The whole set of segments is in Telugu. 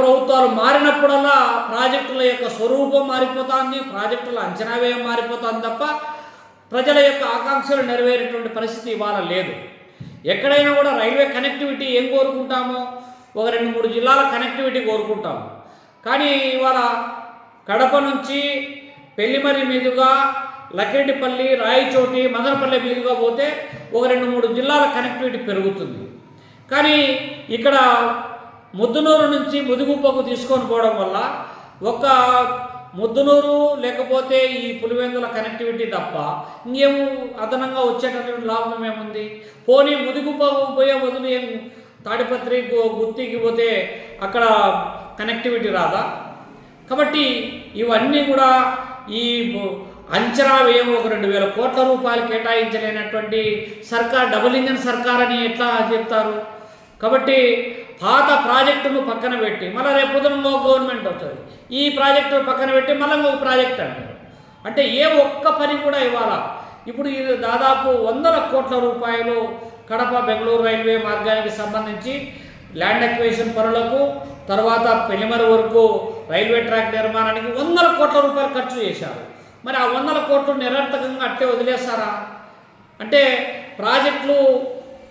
ప్రభుత్వాలు మారినప్పుడల్లా ప్రాజెక్టుల యొక్క స్వరూపం మారిపోతుంది ప్రాజెక్టుల అంచనా వ్యయం మారిపోతుంది తప్ప ప్రజల యొక్క ఆకాంక్షలు నెరవేరేటువంటి పరిస్థితి ఇవాళ లేదు. ఎక్కడైనా కూడా రైల్వే కనెక్టివిటీ ఏం కోరుకుంటామో ఒక రెండు మూడు జిల్లాల కనెక్టివిటీ కోరుకుంటాము. కానీ ఇవాళ కడప నుంచి పెళ్ళిమరి మీదుగా లక్కెటిపల్లి రాయచోటి మదనపల్లి మీదుగా పోతే ఒక రెండు మూడు జిల్లాల కనెక్టివిటీ పెరుగుతుంది. కానీ ఇక్కడ ముద్దునూరు నుంచి ముదుగుప్పకు తీసుకొని పోవడం వల్ల ఒక ముద్దునూరు లేకపోతే ఈ పులివెందుల కనెక్టివిటీ తప్ప ఇంకేం అదనంగా వచ్చేటటువంటి లాభం ఏముంది? పోనీ ముదుగుప్పకు పోయే బదులు ఏం తాడిపత్రి గుత్తికి పోతే అక్కడ కనెక్టివిటీ రాదా? కాబట్టి ఇవన్నీ కూడా ఈ అంచనా వ్యయం ఒక రెండు వేల కోట్ల రూపాయలు కేటాయించలేనటువంటి సర్కార్ డబుల్ ఇంజన్ సర్కార్ అని ఎట్లా చెప్తారు? కాబట్టి పాత ప్రాజెక్టును పక్కన పెట్టి మళ్ళీ రేపు పొద్దున ఇంకో గవర్నమెంట్ వస్తుంది. ఈ ప్రాజెక్టు పక్కన పెట్టి మళ్ళీ ఇంకొక ప్రాజెక్ట్ అంటారు. అంటే ఏ ఒక్క పని కూడా ఇవ్వాలా. ఇప్పుడు ఇది దాదాపు వందల కోట్ల రూపాయలు కడప బెంగళూరు రైల్వే మార్గానికి సంబంధించి ల్యాండ్ అక్వేషన్ పనులకు తర్వాత పెళ్ళిమరి వరకు రైల్వే ట్రాక్ నిర్మాణానికి వందల కోట్ల రూపాయలు ఖర్చు చేశారు. మరి ఆ వందల కోట్లు నిరర్థకంగా అట్టే వదిలేస్తారా? అంటే ప్రాజెక్టులు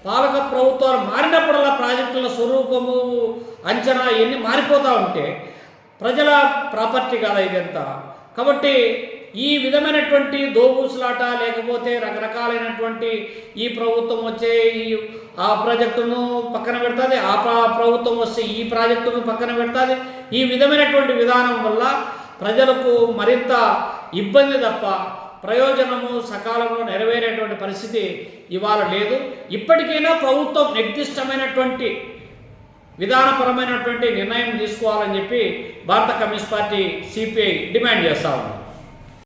పాలక ప్రభుత్వాలు మారినప్పుడల్లా ప్రాజెక్టుల స్వరూపము అంచనా ఇవన్నీ మారిపోతూ ఉంటే ప్రజల ప్రాపర్టీ కదా ఇదంతా. కాబట్టి ఈ విధమైనటువంటి దోబూసులాట లేకపోతే రకరకాలైనటువంటి ఈ ప్రభుత్వం వచ్చే ఈ ఆ ప్రాజెక్టును పక్కన పెడుతుంది ఆ ప్రభుత్వం వస్తే ఈ ప్రాజెక్టును పక్కన పెడుతుంది. ఈ విధమైనటువంటి విధానం వల్ల ప్రజలకు మరింత ఇబ్బంది తప్ప ప్రయోజనము సకాలంలో నెరవేరేటువంటి పరిస్థితి ఇవాళ లేదు. ఇప్పటికైనా ప్రభుత్వం నిర్దిష్టమైనటువంటి విధానపరమైనటువంటి నిర్ణయం తీసుకోవాలని చెప్పి భారత కమ్యూనిస్ట్ పార్టీ సిపిఐ డిమాండ్ చేస్తా ఉంది.